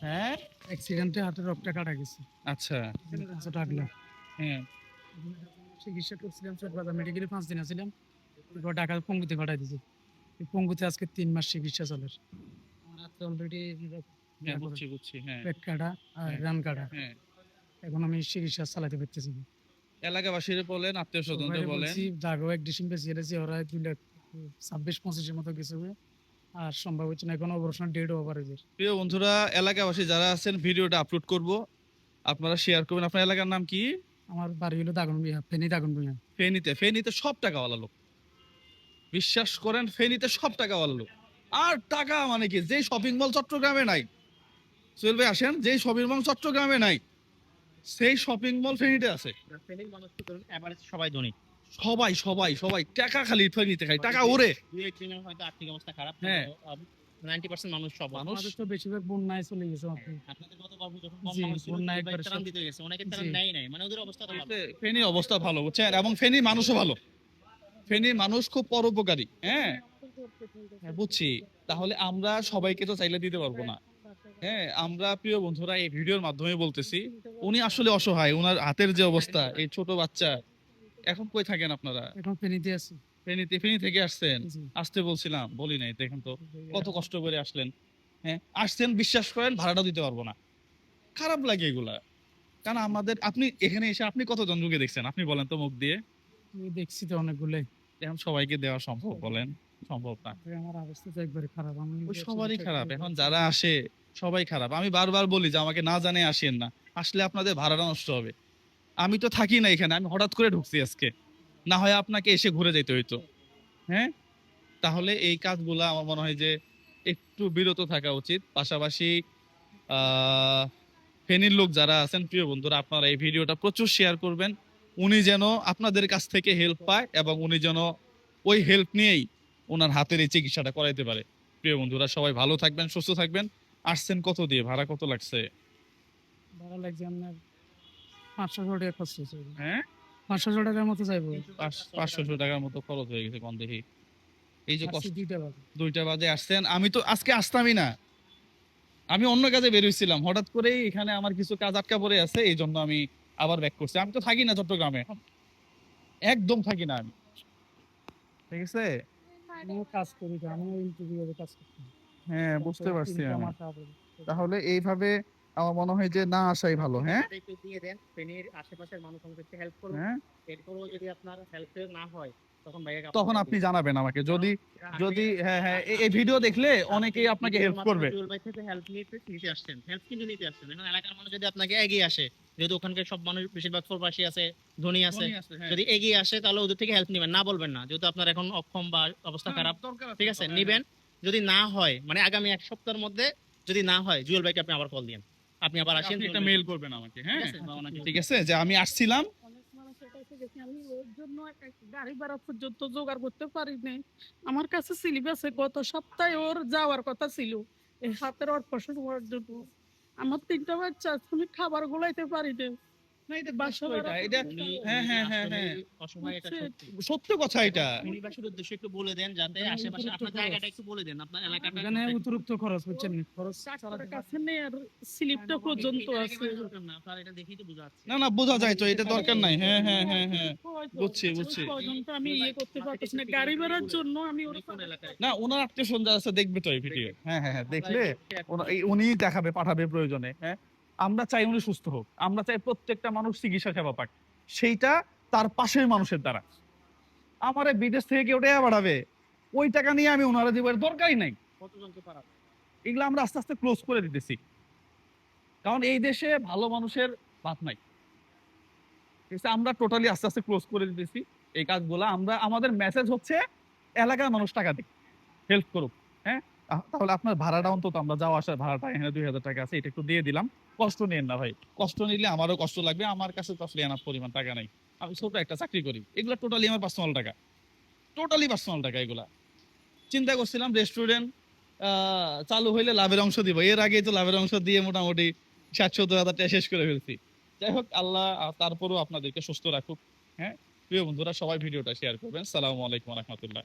হ্যাঁ? অ্যাক্সিডেন্টে রক্তটা কাটা গেছে। আচ্ছা। আচ্ছা হ্যাঁ। চিকিৎসা করছিলাম চট্টগ্রাম মেডিকেলে পাঁচ দিন আছিলাম। এরপর ঢাকা পঙ্গুতে পাঠাই দিয়েছে। এই পঙ্গুতে আজকে তিন মাস চিকিৎসা অলরেডি হ্যাঁ বুঝছি বুঝছি হ্যাঁ। পেট কাটা আর হ্যাঁ। রান কাটা। এখন আমি চিকিৎসা চালাতে পারতেছি। এলাকাবাসীর বলেন আত্মীয় স্বজনদের সবাইরে বলেন। বলছি, এক ডিসিম বেশি ওরা দুই লাখ ছাব্বিশ পঁচিশের মতো গেছে হবে। আর সম্ভব হচ্ছে না এখন অপারেশন ডেট ওভার হয়ে প্রিয় বন্ধুরা এলাকাবাসী যারা আছেন ভিডিওটা আপলোড করব। আপনারা শেয়ার করবেন। আপনার এলাকার নাম কি? আমার বাড়ি হলো দাগন বিহা ফেনি দাগন বিহা ফেনীতে। ফেনীতে সব টাকাওয়ালা লোক। বিশ্বাস করেন ফেনীতে সব টাকাওয়ালা লোক। আর টাকা মানে কি? যেই শপিং মল চট্টগ্রামে নাই। সোহেল ভাই আসেন। যেই শপিং মল চট্টগ্রামে নাই সেই শপিং মল ফেনীতে আছে। ফ্যামিলির মানুষ সবাই ধনী। সবাই সবাই সবাই টাকা খালি ফেনীতে খাই টাকা ওরে। দুই একজনের হয়তো আর্থিক অবস্থা খারাপ হ্যাঁ। নাইনটি পার্সেন্ট মানুষ সব মানুষ তো বেশিরভাগ বন্যায় চলে গেছে আপনাদের গত বাবু যখন কম জি, মানুষ ছিল, বন্যা দুই একবার ত্রাণ দিতে গেছে অনেকে তারা নেয় নাই মানে ওদের অবস্থা ভালো। ফেনীর অবস্থা ভালো বুঝছেন? এবং ফেনীর মানুষও ভালো। ফেনীর মানুষ খুব পরোপকারী হ্যাঁ? হ্যাঁ, বুঝছি। তাহলে আমরা সবাইকে তো চাইলে দিতে পারব না। হ্যাঁ আমরা প্রিয় বন্ধুরা এই ভিডিওর মাধ্যমে বলতেছি উনি আসলে অসহায় ওনার হাতের যে অবস্থা এই ছোট বাচ্চা এখন কই থাকেন আপনারা? এখন ফেনিতে আছি। ফেনীতে ফেনী থেকে আসছেন? আসতে বলছিলাম বলি নাই দেখেন তো কত কষ্ট করে আসলেন হ্যাঁ? আসছেন বিশ্বাস করেন ভাড়াটা দিতে পারব না। খারাপ লাগে এগুলা। কারণ আমাদের আপনি এখানে এসে আপনি কতজন রুগী দেখছেন? আপনি বলেন তো মুখ দিয়ে। আমি দেখছি তো অনেকগুলোই। এখন সবাইকে দেওয়া সম্ভব বলেন সম্ভব না। আমার অবস্থা তো একবারে খারাপ আমি ওই সবারই খারাপ এখন যারা আসে সবাই খারাপ। আমি বারবার বলি যে আমাকে না জানে আসেন না। আসলে আপনাদের ভাড়াটা নষ্ট হবে। আমি তো থাকি না এখানে, আমি হঠাৎ করে ঢুকছি আজকে। না হয় আপনাকে এসে ঘুরে যেতে হইতো। হ্যাঁ? তাহলে এই কাজগুলো আমার মনে হয় যে একটু বিরত থাকা উচিত। পাশাপাশি ফেনীর লোক যারা আছেন, প্রিয় বন্ধুরা, আপনারা এই ভিডিওটা প্রচুর শেয়ার করবেন। উনি যেন আপনাদের কাছ থেকে হেল্প পায় এবং উনি যেন ওই হেল্প নিয়েই ওনার হাতের এই চিকিৎসাটা করাইতে পারে। প্রিয় বন্ধুরা, সবাই ভালো থাকবেন, সুস্থ থাকবেন। আসছেন কত দিয়ে? ভাড়া কত লাগছে? ভাড়া লাগছে আপনার পাঁচশো টাকা খরচ হয়েছে হ্যাঁ? পাঁচশো টাকার মতো যাইবো পাঁচ- পাঁচশো টাকার মতো খরচ হয়ে গেছে কম দেখি। এই যে দুইটা বাজে। দুইটা বাজে আসছেন। আমি তো আজকে আসতামই না। আমি অন্য কাজে বেরোইছিলাম হঠাৎ করেই এখানে আমার কিছু কাজ আটকা পড়ে আছে এই জন্য আমি আবার ব্যাক করছি। আমি তো থাকি না চট্টগ্রামে। একদম থাকি না আমি। ঠিক আছে? কাজ করি ইন্টারভিউ কাজ হ্যাঁ বুঝতে পারছি আমি। তাহলে এইভাবে আমার মনে হয় যে না আসাই ভালো হ্যাঁ? একটু দিয়ে দেন ফেনীর আশেপাশের মানুষ আমাকে হেল্প করবে হ্যাঁ? এরপরও যদি আপনার হেল্প না হয় তখন আপনি জানাবেন আমাকে। যদি যদি হ্যাঁ হ্যাঁ এই- ভিডিও দেখলে অনেকেই আপনাকে হেল্প করবে। জুয়েল ভাই থেকে হেল্প নিতে নিতে আসছেন। হেল্প কিন্তু নিতে আসছেন। এখন এলাকার মানুষ যদি আপনাকে এগিয়ে আসে যেহেতু ওখানকার সব মানুষ বেশিরভাগ প্রবাসী আছে ধনী আছে হ্যাঁ। যদি এগিয়ে আসে তাহলে ওদের থেকে হেল্প নেবেন। না বলবেন না যেহেতু আপনার এখন অক্ষম বা অবস্থা খারাপ। ঠিক আছে নিবেন। যদি না হয় মানে আগামী এক সপ্তাহের মধ্যে যদি না হয় জুয়েল ভাইকে আপনি আবার কল দিন আপনি আবার আসেন একটা মেইল করবেন আমাকে হ্যাঁ? ঠিক আছে? যে আমি আসছিলাম। অনেক মানুষের কাছে গেছি আমি ওর জন্য একটা গাড়ি ভাড়া পর্যন্ত জোগাড় করতে পারি নাই আমার কাছে গত সপ্তাহে ওর যাওয়ার কথা ছিল। এই হাতের জন্য। আমার তিনটা বাচ্চা তুমি খাবার গোলাইতে পারি না এটা বাস্তব এটা এটা হ্যাঁ, হ্যাঁ, হ্যাঁ, হ্যাঁ। অসহায় এটা সত্যি। সত্য কথা এটা। মিনিবাসীর উদ্দেশ্যে একটু বলে দেন যাতে আশেপাশে আপনার জায়গাটা একটু বলে দেন আপনার এলাকাটা এখানে অতিরিক্ত খরচ হচ্ছে না খরচ কাছে নেই আর স্লিপটা পর্যন্ত আছে। আপনার এটা দেখেই তো বোঝা যাচ্ছে। না না বোঝা যায় তো এটা দরকার নাই। হ্যাঁ হ্যাঁ হ্যাঁ হ্যাঁ বুঝছি, বুঝছি। পর্যন্ত আমি ইয়ে করতে পারতেছি না গাড়ি ভাড়ার জন্য আমি ওর উনি কোন এলাকায়। না ওনার আত্মীয় যারা আছে দেখবে তো এই ভিডিও হ্যাঁ হ্যাঁ হ্যাঁ দেখলে উনি দেখাবে পাঠাবে প্রয়োজনে হ্যাঁ? আমরা চাই উনি সুস্থ হোক। আমরা চাই প্রত্যেকটা মানুষ চিকিৎসা সেবা পাক। সেইটা তার পাশের মানুষের দ্বারা। আমার বিদেশ থেকে কেউ টাকা বাড়াবে ওই টাকা নিয়ে আমি ওনারা দিব দরকারই নাই। এগুলো আমরা আস্তে আস্তে ক্লোজ করে দিতেছি। কারণ এই দেশে ভালো মানুষের বাদ নাই। ঠিক আছে আমরা টোটালি আস্তে আস্তে ক্লোজ করে দিতেছি এই কাজগুলো। আমরা আমাদের মেসেজ হচ্ছে এলাকার মানুষ টাকা দিক। হেল্প করুক হ্যাঁ? তাহলে আপনার ভাড়াটা অন্তত আমরা যাওয়া আসার ভাড়াটা এখানে দুই হাজার টাকা আছে, এটা একটু দিয়ে দিলাম। কষ্ট নিয়েন না ভাই, কষ্ট নিলে আমারও কষ্ট লাগবে, আমার কাছে তো আসলে এনাফ পরিমাণ টাকা নাই। আমি ছোট একটা চাকরি করি, এগুলো টোটালি আমার পার্সোনাল টাকা টোটালি পার্সোনাল টাকা এগুলা। চিন্তা করছিলাম রেস্টুরেন্ট চালু হইলে লাভের অংশ দিব, এর আগেই তো লাভের অংশ দিয়ে মোটামুটি ষাট সত্তর হাজার টাকা শেষ করে ফেলছি। যাই হোক, আল্লাহ তারপরেও আপনাদেরকে সুস্থ রাখুক হ্যাঁ? প্রিয় বন্ধুরা, সবাই ভিডিওটা শেয়ার করবেন। সালামু আলাইকুম রহমতুল্লাহ।